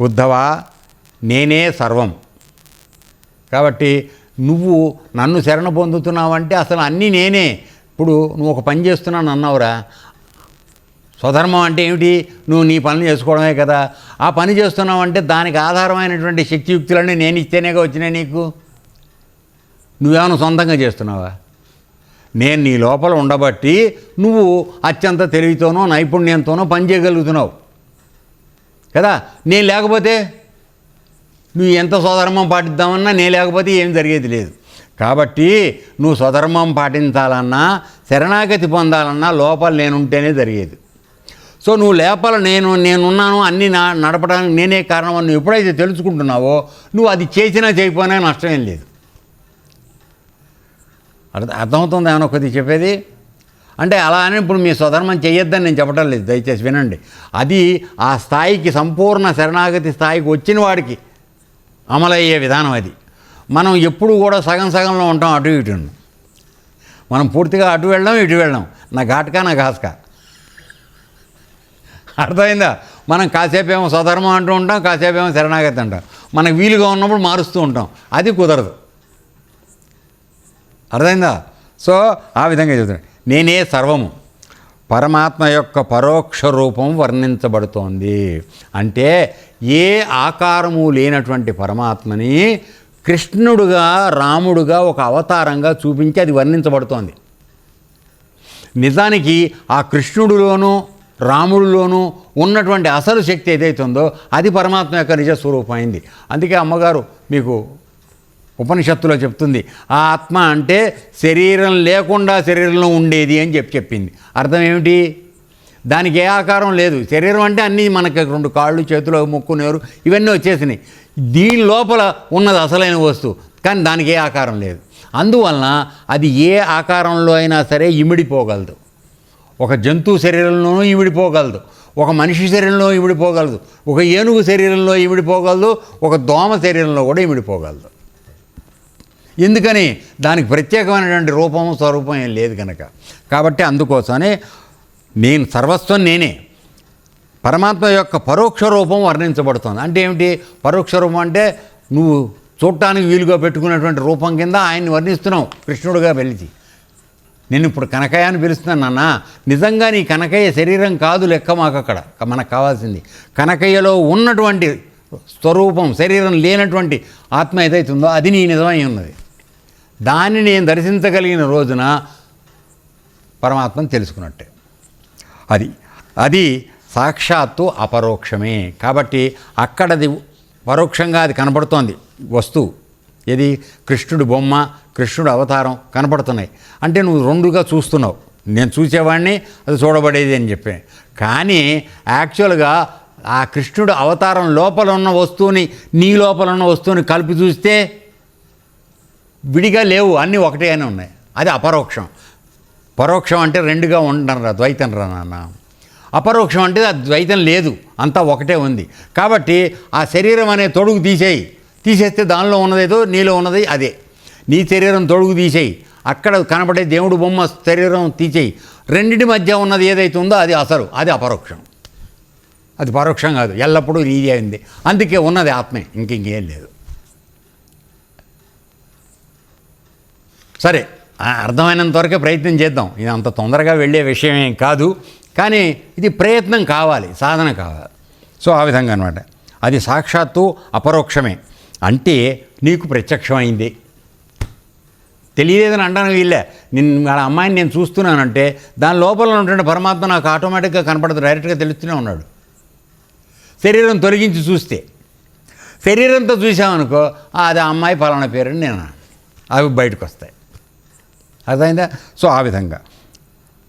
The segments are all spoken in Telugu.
ఉద్ధవా? నేనే సర్వం. కాబట్టి నువ్వు నన్ను శరణ పొందుతున్నావంటే అసలు అన్నీ నేనే. ఇప్పుడు నువ్వు ఒక పని చేస్తున్నాను అన్నావురా. స్వధర్మం అంటే ఏమిటి? నువ్వు నీ పనులు చేసుకోవడమే కదా. ఆ పని చేస్తున్నావంటే దానికి ఆధారమైనటువంటి శక్తియుక్తులన్నీ నేను ఇస్తేనేగా వచ్చినాయి నీకు. నువ్వేమైనా సొంతంగా చేస్తున్నావా? నేను నీ లోపల ఉండబట్టి నువ్వు అత్యంత తెలివితోనో నైపుణ్యంతోనో పని చేయగలుగుతున్నావు. కదా? నేను లేకపోతే నువ్వు ఎంత స్వధర్మం పాటిద్దామన్నా నేను లేకపోతే ఏం జరిగేది లేదు. కాబట్టి నువ్వు స్వధర్మం పాటించాలన్నా శరణాగతి పొందాలన్నా లోపల నేనుంటేనే జరిగేది. సో నువ్వు లోపల నేను నేనున్నాను అన్ని నా నడపడానికి నేనే కారణం అని నువ్వు ఎప్పుడైతే తెలుసుకుంటున్నావో నువ్వు అది చేసినా చేయకపోయినా నష్టమేం లేదు. అర్థం అర్థమవుతుంది ఏమైనా కొద్దిగా చెప్పేది? అంటే అలా అని ఇప్పుడు మీ స్వధర్మం చేయొద్దని నేను చెప్పడం లేదు దయచేసి వినండి. అది ఆ స్థాయికి సంపూర్ణ శరణాగతి స్థాయికి వచ్చిన వాడికి అమలయ్యే విధానం అది. మనం ఎప్పుడు కూడా సగం సగంలో ఉంటాం అటు ఇటు మనం పూర్తిగా అటు వెళ్ళాం ఇటు వెళ్ళాం నా ఘాట్కా నా ఘాస్కా. అర్థమైందా? మనం కాసేపేమో స్వధర్మం అంటూ ఉంటాం కాసేపేమో శరణాగతి అంటాం. మనకు వీలుగా ఉన్నప్పుడు మారుస్తూ ఉంటాం. అది కుదరదు. అర్థమైందా? సో ఆ విధంగా చెబుతున్నాడు. నేనే సర్వము. పరమాత్మ యొక్క పరోక్ష రూపం వర్ణించబడుతోంది. అంటే ఏ ఆకారము లేనటువంటి పరమాత్మని కృష్ణుడుగా రాముడుగా ఒక అవతారంగా చూపించి అది వర్ణించబడుతోంది. నిజానికి ఆ కృష్ణుడిలోనూ రాముడిలోనూ ఉన్నటువంటి అసలు శక్తి ఏదైతే ఉందో అది పరమాత్మ యొక్క నిజ అయింది అందుకే అమ్మగారు మీకు ఉపనిషత్తులో చెప్తుంది ఆ ఆత్మ అంటే శరీరం లేకుండా శరీరంలో ఉండేది అని చెప్పి చెప్పింది. అర్థం ఏమిటి? దానికి ఏ ఆకారం లేదు. శరీరం అంటే అన్నీ మనకి రెండు కాళ్ళు చేతులు ముక్కు నేరు ఇవన్నీ వచ్చేసినాయి. దీని లోపల ఉన్నది అసలైన వస్తువు కానీ దానికి ఏ ఆకారం లేదు. అందువలన అది ఏ ఆకారంలో అయినా సరే ఇమిడిపోగలదు. ఒక జంతువు శరీరంలోనూ ఇమిడిపోగలదు. ఒక మనిషి శరీరంలో ఇమిడిపోగలదు. ఒక ఏనుగు శరీరంలో ఇమిడిపోగలదు. ఒక దోమ శరీరంలో కూడా ఇమిడిపోగలదు. ఎందుకని దానికి ప్రత్యేకమైనటువంటి రూపం స్వరూపం ఏం లేదు కనుక కాబట్టి అందుకోసమే నేను సర్వస్వం నేనే. పరమాత్మ యొక్క పరోక్ష రూపం వర్ణించబడుతుంది. అంటే ఏమిటి? పరోక్ష రూపం అంటే నువ్వు చూడటానికి వీలుగా పెట్టుకున్నటువంటి రూపం కింద ఆయన్ని వర్ణిస్తున్నావు కృష్ణుడుగా పిలిచి నేను ఇప్పుడు కనకయ్య అని పిలుస్తున్నాను నాన్న. నిజంగా నీ కనకయ్య శరీరం కాదు లెక్క మాకు అక్కడ మనకు కావాల్సింది. కనకయ్యలో ఉన్నటువంటి స్వరూపం శరీరం లేనటువంటి ఆత్మ ఏదైతే ఉందో అది నీ నిజమై ఉన్నది. దాన్ని నేను దర్శించగలిగిన రోజున పరమాత్మను తెలుసుకున్నట్టే. అది అది సాక్షాత్తు అపరోక్షమే. కాబట్టి అక్కడది పరోక్షంగా అది కనపడుతోంది. వస్తువు. ఇది కృష్ణుడి బొమ్మ కృష్ణుడు అవతారం కనపడుతున్నాయి. అంటే నువ్వు రెండుగా చూస్తున్నావు. నేను చూసేవాడిని అది చూడబడేది అని చెప్పి. కానీ యాక్చువల్గా ఆ కృష్ణుడు అవతారం లోపల ఉన్న వస్తువుని నీ లోపల ఉన్న వస్తువుని కలిపి చూస్తే విడిగా లేవు అన్నీ ఒకటే అని ఉన్నాయి. అది అపరోక్షం. పరోక్షం అంటే రెండుగా ఉండరా ద్వైతం రా నాన్న. అపరోక్షం అంటే ఆ ద్వైతం లేదు అంతా ఒకటే ఉంది. కాబట్టి ఆ శరీరం అనే తొడుగు తీసేయి. తీసేస్తే దానిలో ఉన్నదేదో నీలో ఉన్నది అదే. నీ శరీరం తొడుగు తీసేయి. అక్కడ కనబడే దేవుడు బొమ్మ శరీరం తీసేయి. రెండింటి మధ్య ఉన్నది ఏదైతే ఉందో అది అసలు అది అపరోక్షం. అది పరోక్షం కాదు ఎల్లప్పుడూ ఇది అయింది. అందుకే ఉన్నది ఆత్మే ఇంకేం లేదు. సరే అర్థమైనంత వరకే ప్రయత్నం చేద్దాం. ఇది అంత తొందరగా వెళ్ళే విషయం కాదు కానీ ఇది ప్రయత్నం కావాలి సాధన కావాలి. సో ఆ విధంగా అనమాట అది సాక్షాత్తు అపరోక్షమే. అంటే నీకు ప్రత్యక్షమైంది. తెలియలేదని అంటాను వీళ్ళే నేను వాళ్ళ అమ్మాయిని నేను చూస్తున్నానంటే దాని లోపల ఉన్నటువంటి పరమాత్మ నాకు ఆటోమేటిక్గా కనపడదు డైరెక్ట్గా తెలుస్తూనే ఉన్నాడు. శరీరం తొలగించి చూస్తే. శరీరంతో చూసామనుకో అది అమ్మాయి పలానా పేరు అని నేను అవి బయటకు వస్తాయి అర్థమైందా? సో ఆ విధంగా.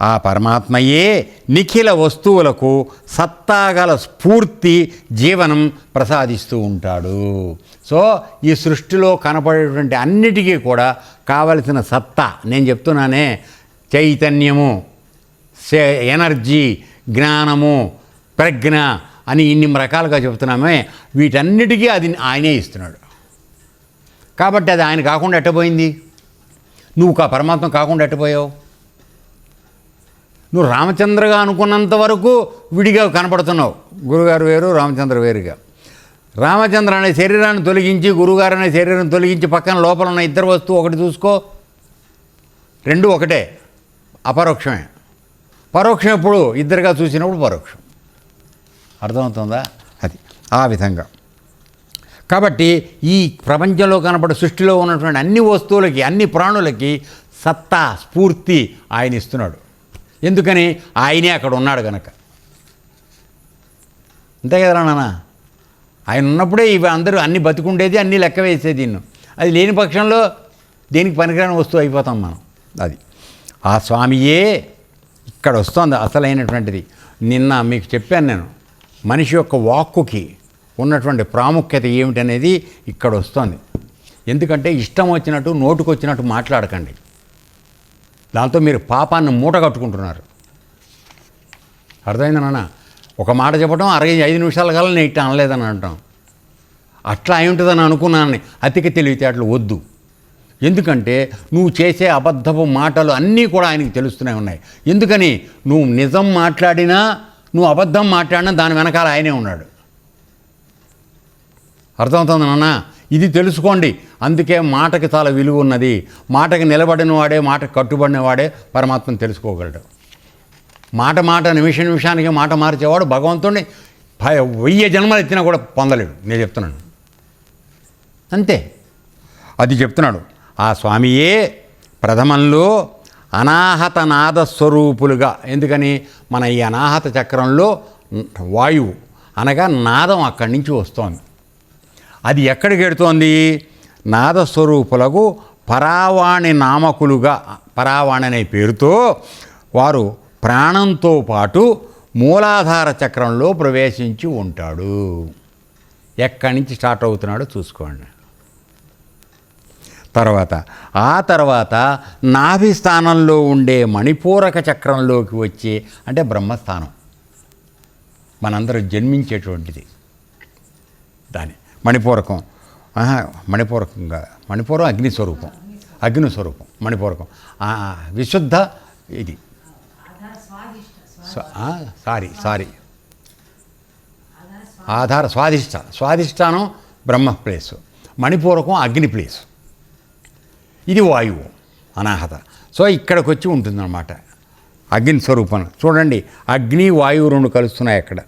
ఆ పరమాత్మయే నిఖిల వస్తువులకు సత్తాగల స్ఫూర్తి జీవనం ప్రసాదిస్తూ ఉంటాడు. సో ఈ సృష్టిలో కనపడేటువంటి అన్నిటికీ కూడా కావలసిన సత్తా నేను చెప్తున్నానే చైతన్యము ఎనర్జీ జ్ఞానము ప్రజ్ఞ అని ఇన్ని రకాలుగా చెప్తున్నామే. వీటన్నిటికీ అది ఆయనే ఇస్తున్నాడు. కాబట్టి అది ఆయన కాకుండా ఎట్టబోయింది? నువ్వు కా పరమాత్మ కాకుండా ఎట్టిపోయావు నువ్వు రామచంద్రగా అనుకున్నంత వరకు విడిగా కనపడుతున్నావు. గురుగారు వేరు రామచంద్ర వేరుగా. రామచంద్ర అనే శరీరాన్ని తొలగించి గురుగారు అనే శరీరం తొలగించి పక్కన లోపల ఉన్న ఇద్దరు వస్తువు ఒకటి చూసుకో. రెండు ఒకటే. అపరోక్షమే. పరోక్షం ఎప్పుడు? ఇద్దరుగా చూసినప్పుడు పరోక్షం. అర్థమవుతుందా? అది. ఆ విధంగా. కాబట్టి ఈ ప్రపంచంలో కనపడే సృష్టిలో ఉన్నటువంటి అన్ని వస్తువులకి అన్ని ప్రాణులకి సత్తా స్ఫూర్తి ఆయన ఇస్తున్నాడు. ఎందుకని? ఆయనే అక్కడ ఉన్నాడు కనుక అంతే కదా నాన్న? ఆయన ఉన్నప్పుడే ఇవి అందరూ అన్ని బతుకుండేది అన్నీ లెక్క వేసేది నిన్ను. అది లేని పక్షంలో దేనికి పనికిరాని వస్తువు అయిపోతాం మనం. అది. ఆ స్వామియే ఇక్కడ వస్తుంది అసలైనటువంటిది. నిన్న మీకు చెప్పాను నేను. మనిషి యొక్క వాక్కుకి ఉన్నటువంటి ప్రాముఖ్యత ఏమిటనేది ఇక్కడ వస్తుంది. ఎందుకంటే ఇష్టం వచ్చినట్టు నోటుకు వచ్చినట్టు మాట్లాడకండి. దాంతో మీరు పాపాన్ని మూట కట్టుకుంటున్నారు. అర్థమైందా నాన్న? ఒక మాట చెప్పడం అరవై ఐదు నిమిషాల కల్లా నేను ఇట్లా అనలేదని అంటాం. అట్లా అయి ఉంటుందని అనుకున్నాను అతికి తెలివితేటలు వద్దు. ఎందుకంటే నువ్వు చేసే అబద్ధపు మాటలు అన్నీ కూడా ఆయనకి తెలుస్తూనే ఉన్నాయి. ఎందుకని? నువ్వు నిజం మాట్లాడినా నువ్వు అబద్ధం మాట్లాడినా దాని వెనకాల ఆయనే ఉన్నాడు. అర్థమవుతుంది నాన్న? ఇది తెలుసుకోండి. అందుకే మాటకి చాలా విలువ ఉన్నది. మాటకి నిలబడిన వాడే మాటకి కట్టుబడిన వాడే పరమాత్మను తెలుసుకోగలడు. మాట మాట నిమిష నిమిషానికి మాట మార్చేవాడు భగవంతుడిని వెయ్యి జన్మలు ఎత్తినా కూడా పొందలేడు. నేను చెప్తున్నాను. అంతే. అది చెప్తున్నాడు. ఆ స్వామియే ప్రథమంలో అనాహత నాద స్వరూపులుగా. ఎందుకని? మన ఈ అనాహత చక్రంలో వాయువు అనగా నాదం అక్కడి నుంచి వస్తోంది. అది ఎక్కడికి ఎడుతోంది? నాదస్వరూపులకు పరావాణి నామకులుగా పరావాణి అనే పేరుతో వారు ప్రాణంతో పాటు మూలాధార చక్రంలో ప్రవేశించి ఉంటాడు. ఎక్కడి నుంచి స్టార్ట్ అవుతున్నాడో చూసుకోండి. తర్వాత ఆ తర్వాత నాభి స్థానంలో ఉండే మణిపూరక చక్రంలోకి వచ్చి అంటే బ్రహ్మస్థానం. మనందరూ జన్మించేటువంటిది దాని మణిపూరకం. మణిపూరకం మణిపూరకంగా మణిపూరం అగ్ని స్వరూపం. అగ్ని స్వరూపం మణిపూరకం. విశుద్ధ ఇది. Sorry sorry. ఆధార స్వాధిష్ట స్వాధిష్టానం బ్రహ్మ ప్లేస్. మణిపూరకం అగ్ని ప్లేస్. ఇది వాయువు అనాహత. సో ఇక్కడికి వచ్చి ఉంటుందన్నమాట. అగ్ని స్వరూపం. చూడండి అగ్ని వాయువు రెండు కలుస్తున్నాయి అక్కడ.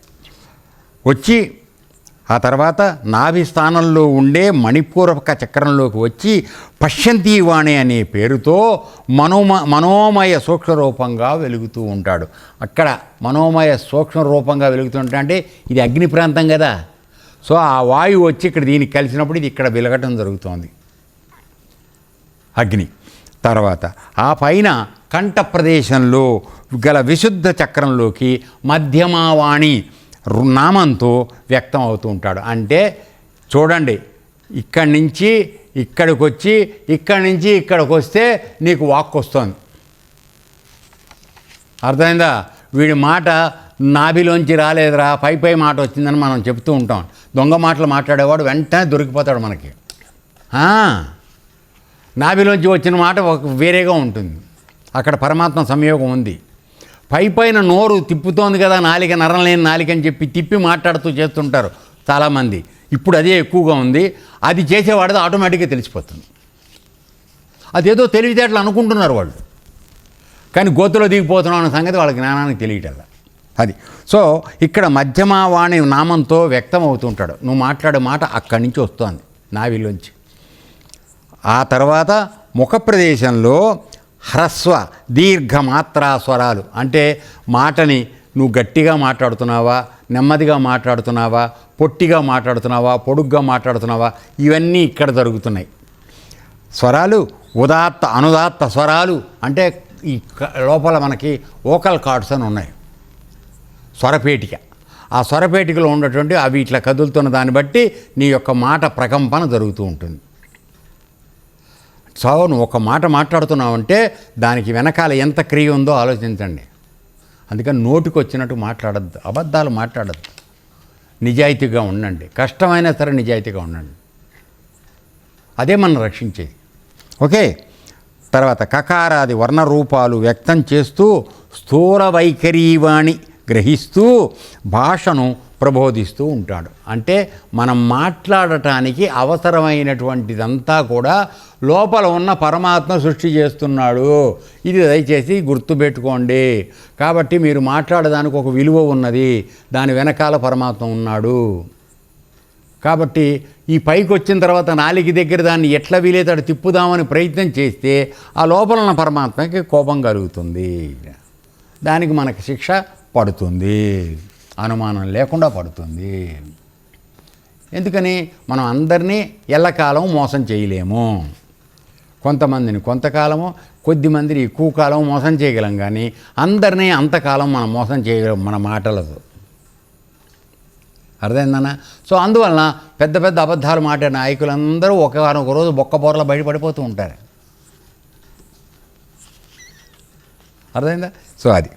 వచ్చి ఆ తర్వాత నాభి స్థానంలో ఉండే మణిపూరక చక్రంలోకి వచ్చి పశ్యంతి వాణి అనే పేరుతో మనోమ మనోమయ సూక్ష్మ రూపంగా వెలుగుతూ ఉంటాడు. అక్కడ మనోమయ సూక్ష్మ రూపంగా వెలుగుతుంటా అంటే ఇది అగ్ని ప్రాంతం కదా. సో ఆ వాయువు వచ్చి ఇక్కడ దీనికి కలిసినప్పుడు ఇది ఇక్కడ వెలగటం జరుగుతోంది. అగ్ని. తర్వాత ఆ పైన కంఠ ప్రదేశంలో గల విశుద్ధ చక్రంలోకి మధ్యమావాణి నామంతో వ్యక్తం అవుతూ ఉంటాడు. అంటే చూడండి ఇక్కడి నుంచి ఇక్కడికి వచ్చి ఇక్కడి నుంచి ఇక్కడికి వస్తే నీకు వాక్ వస్తుంది అర్థమైందా? వీడి మాట నాభిలోంచి రాలేదురా పై పై మాట వచ్చిందని మనం చెప్తూ ఉంటాం. దొంగ మాటలు మాట్లాడేవాడు వెంటనే దొరికిపోతాడు మనకి. నాభిలోంచి వచ్చిన మాట ఒక వేరేగా ఉంటుంది. అక్కడ పరమాత్మ సంయోగం ఉంది. పై పైన నోరు తిప్పుతోంది కదా నాలిక నరం లేని నాలిక అని చెప్పి తిప్పి మాట్లాడుతూ చేస్తుంటారు చాలామంది. ఇప్పుడు అదే ఎక్కువగా ఉంది. అది చేసేవాడిది ఆటోమేటిక్గా తెలిసిపోతుంది. అదేదో తెలివితేటలు అనుకుంటున్నారు వాళ్ళు. కానీ గోతులో దిగిపోతున్నాం అన్న సంగతి వాళ్ళ జ్ఞానానికి తెలియటల్లా అది. సో ఇక్కడ మధ్యమావాణి నామంతో వ్యక్తం అవుతుంటాడు. నువ్వు మాట్లాడే మాట అక్కడి నుంచి వస్తుంది నావిలోంచి ఆ తర్వాత ముఖ ప్రదేశంలో హ్రస్వ దీర్ఘమాత్రాస్వరాలు స్వరాలు. అంటే మాటని నువ్వు గట్టిగా మాట్లాడుతున్నావా నెమ్మదిగా మాట్లాడుతున్నావా పొట్టిగా మాట్లాడుతున్నావా పొడుగ్గా మాట్లాడుతున్నావా ఇవన్నీ ఇక్కడ జరుగుతున్నాయి. స్వరాలు ఉదాత్త అనుదాత్త స్వరాలు అంటే ఈ లోపల మనకి ఓకల్ కార్డ్స్ అని ఉన్నాయి. స్వరపేటిక. ఆ స్వరపేటికలో ఉన్నటువంటి అవి ఇట్లా కదులుతున్న దాన్ని బట్టి నీ యొక్క మాట ప్రకంపన జరుగుతూ ఉంటుంది. సో నువ్వు ఒక మాట మాట్లాడుతున్నావంటే దానికి వెనకాల ఎంత క్రియ ఉందో ఆలోచించండి. అందుకని నోటికి వచ్చినట్టు మాట్లాడద్దు అబద్ధాలు మాట్లాడద్దు. నిజాయితీగా ఉండండి కష్టమైనా సరే నిజాయితీగా ఉండండి. అదే మనం రక్షించేది. ఓకే? తర్వాత కకారాది వర్ణ రూపాలు వ్యక్తం చేస్తూ స్థూల వైఖరీవాణి గ్రహిస్తూ భాషను ప్రబోధిస్తూ ఉంటాడు. అంటే మనం మాట్లాడటానికి అవసరమైనటువంటిదంతా కూడా లోపల ఉన్న పరమాత్మ సృష్టి చేస్తున్నాడు. ఇది దయచేసి గుర్తుపెట్టుకోండి. కాబట్టి మీరు మాట్లాడడానికి ఒక విలువ ఉన్నది. దాని వెనకాల పరమాత్మ ఉన్నాడు. కాబట్టి ఈ పైకి వచ్చిన తర్వాత నాలికి దగ్గర దాన్ని ఎట్లా వీలేతాడు తిప్పుదామని ప్రయత్నం చేస్తే ఆ లోపల ఉన్న పరమాత్మకి కోపం కలుగుతుంది. దానికి మనకు శిక్ష పడుతుంది. అనుమానం లేకుండా పడుతుంది. ఎందుకని? మనం అందరినీ ఎల్లకాలం మోసం చేయలేము. కొంతమందిని కొంతకాలము కొద్దిమందిని ఎక్కువ కాలం మోసం చేయగలం కానీ అందరినీ అంతకాలం మనం మోసం చేయగలం మన మాటలతో అర్థమైందన్న? సో అందువలన పెద్ద పెద్ద అబద్ధాలు మాట్లాడే నాయకులందరూ ఒక రోజు బొక్క బోర్ల బయటపడిపోతూ ఉంటారు. అర్థమైందా? సో అది.